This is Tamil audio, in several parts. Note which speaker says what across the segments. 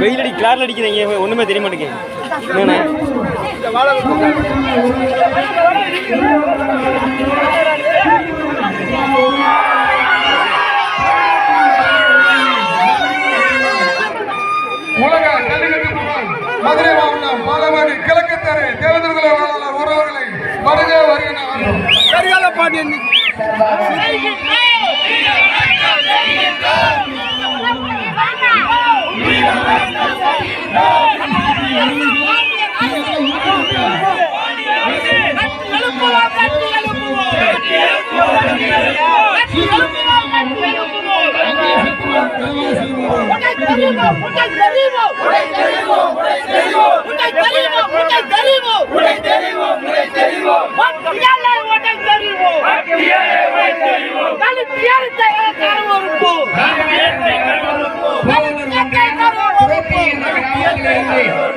Speaker 1: வெயில் அடி கிளாரில் அடிக்கிறீங்க ஒன்றுமே தெரிய மாட்டேங்குது.
Speaker 2: என்ன மதுரை மாவட்டம் பாலவாடி கிழக்கு தெரு தேவதற்குல வேளாளர் உறவுகளை வருக வருகின்ற பாண்டியன்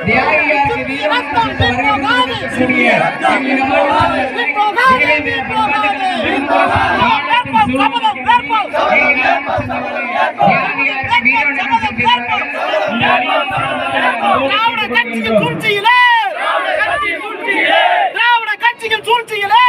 Speaker 3: தியாகியாருக்கு வீரம் கொடுத்து வரவேற்கக்கூடிய
Speaker 4: திராவிட கட்சியின் சூழ்ச்சியிலே.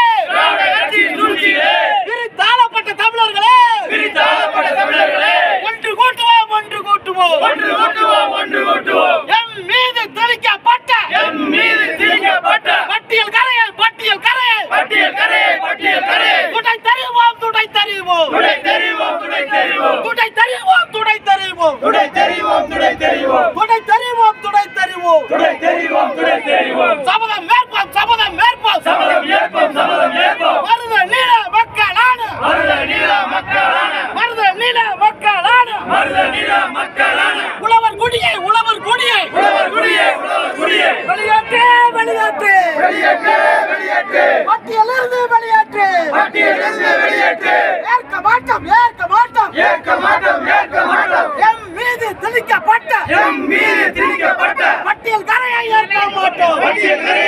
Speaker 4: துடை தெரிவோம் துடை தெரிவோம் துடை தெரிவோம் துடை தெரிவோம் துடை தெரிவோம் துடை தெரிவோம் துடை தெரிவோம் துடை தெரிவோம் சபதம் மேற்போம் சபதம் மேற்போம். சபதம் ஏற்போம் சபதம் ஏற்போம் மருத நீல மக்களான. மருத நீல மக்களான. மருத நீல மக்களான. மருத நீல மக்களான உழவர் குடியே உழவர் குடியே உழவர் குடியே உழவர் குடியே வெளியேற்று வெளியேற்று வெளியேற்று வெளியேற்று பட்டியலிருந்து வெளியேற்று பட்டியலிருந்து வெளியேற்று. ஏற்க மாட்டோம் ஏற்க மாட்டோம். ஏற்க மாட்டோம் ஏற்க மாட்டோம். எம் மீது திணிக்கப்பட்ட எம் மீது திணிக்கப்பட்ட பட்டியல் கரையை ஏற்க மாட்டோம். பட்டியல் கரையை